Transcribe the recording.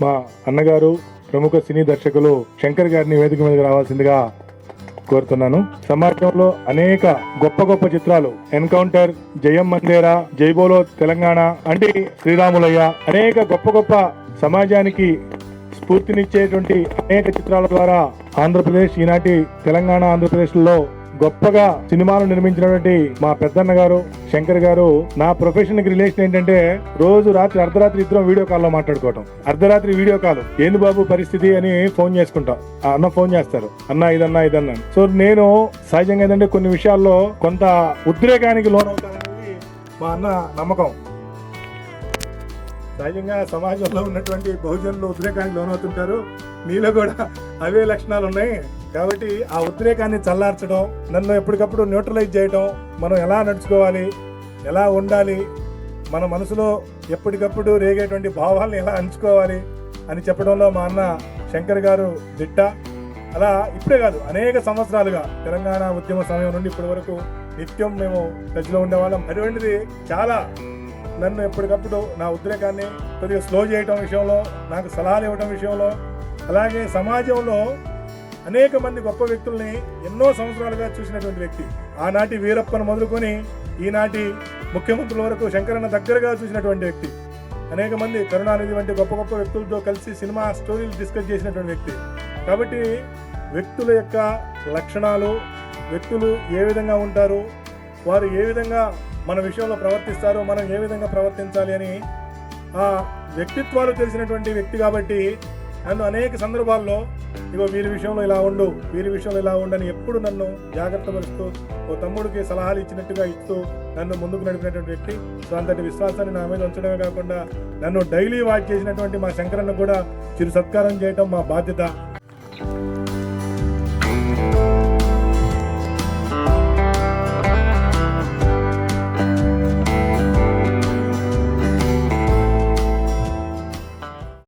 మా అన్నగారు ప్రముఖ సినీ దర్శకులు శంకర్ గారిని వేదిక మీదకి రావాల్సిందిగా కోరుతున్నాను. సమాజంలో అనేక గొప్ప గొప్ప చిత్రాలు ఎన్కౌంటర్ జయం మందేరా జైబోలో తెలంగాణ అంటే శ్రీరాములయ్య అనేక గొప్ప గొప్ప సమాజానికి స్ఫూర్తినిచ్చేటువంటి అనేక చిత్రాల ద్వారా ఆంధ్రప్రదేశ్ ఈనాటి తెలంగాణ ఆంధ్రప్రదేశ్లో గొప్పగా సినిమాలు నిర్మించినటువంటి మా పెద్దన్న గారు శంకర్ గారు నా ప్రొఫెషన్కి రిలేషన్ ఏంటంటే రోజు రాత్రి అర్ధరాత్రి ఇద్దరం వీడియో కాల్లో మాట్లాడుకోవటం. అర్ధరాత్రి వీడియో కాల్ ఏంది బాబు పరిస్థితి అని ఫోన్ చేసుకుంటాం. ఆ అన్న ఫోన్ చేస్తారు. అన్న ఇదన్నా ఇదన్నా సో నేను సహజంగా ఏంటంటే కొన్ని విషయాల్లో కొంత ఉద్రేకానికి లోనవుతానని మా అన్న నమ్మకం. సహజంగా సమాజంలో ఉన్నటువంటి బహుజనులు ఉద్రేకానికి లోనవుతుంటారు. నీలో కూడా అవే లక్షణాలు ఉన్నాయి కాబట్టి ఆ ఉద్రేకాన్ని చల్లార్చడం నన్ను ఎప్పటికప్పుడు న్యూట్రలైజ్ చేయడం మనం ఎలా నడుచుకోవాలి ఎలా ఉండాలి మన మనసులో ఎప్పటికప్పుడు రేగేటువంటి భావాలను ఎలా అంచుకోవాలి అని చెప్పడంలో మా అన్న శంకర్ గారు దిట్ట. అలా ఇప్పుడే కాదు అనేక సంవత్సరాలుగా తెలంగాణ ఉద్యమ సమయం నుండి ఇప్పటి వరకు నిత్యం మేము టచ్లో ఉండేవాళ్ళం. అటువంటిది చాలా నన్ను ఎప్పటికప్పుడు నా ఉద్రేకాన్ని కొద్దిగా స్లో చేయటం విషయంలో నాకు సలహాలు ఇవ్వటం విషయంలో అలాగే సమాజంలో అనేక మంది గొప్ప వ్యక్తుల్ని ఎన్నో సంవత్సరాలుగా చూసినటువంటి వ్యక్తి. ఆనాటి వీరప్పను మొదలుకొని ఈనాటి ముఖ్యమంత్రుల వరకు శంకరన్న దగ్గరగా చూసినటువంటి వ్యక్తి. అనేక మంది కరుణానిధి వంటి గొప్ప గొప్ప వ్యక్తులతో కలిసి సినిమా స్టోరీలు డిస్కస్ చేసినటువంటి వ్యక్తి. కాబట్టి వ్యక్తుల యొక్క లక్షణాలు వ్యక్తులు ఏ విధంగా ఉంటారు వారు ఏ విధంగా మన విషయంలో ప్రవర్తిస్తారు మనం ఏ విధంగా ప్రవర్తించాలి అని ఆ వ్యక్తిత్వాలు తెలిసినటువంటి వ్యక్తి కాబట్టి నన్ను అనేక సందర్భాల్లో ఇగో వీరి విషయంలో ఇలా ఉండు వీరి విషయంలో ఇలా ఉండని ఎప్పుడు నన్ను జాగ్రత్త పరుస్తూ ఓ తమ్ముడికి సలహాలు ఇచ్చినట్టుగా ఇస్తూ నన్ను ముందుకు నడిపినటువంటి వ్యక్తి సో అంతటి విశ్వాసాన్ని నా మీద ఉంచడమే కాకుండా నన్ను డైలీ వాచ్ చేసినటువంటి మా శంకరన్న కూడా చిరు సత్కారం చేయటం మా బాధ్యత.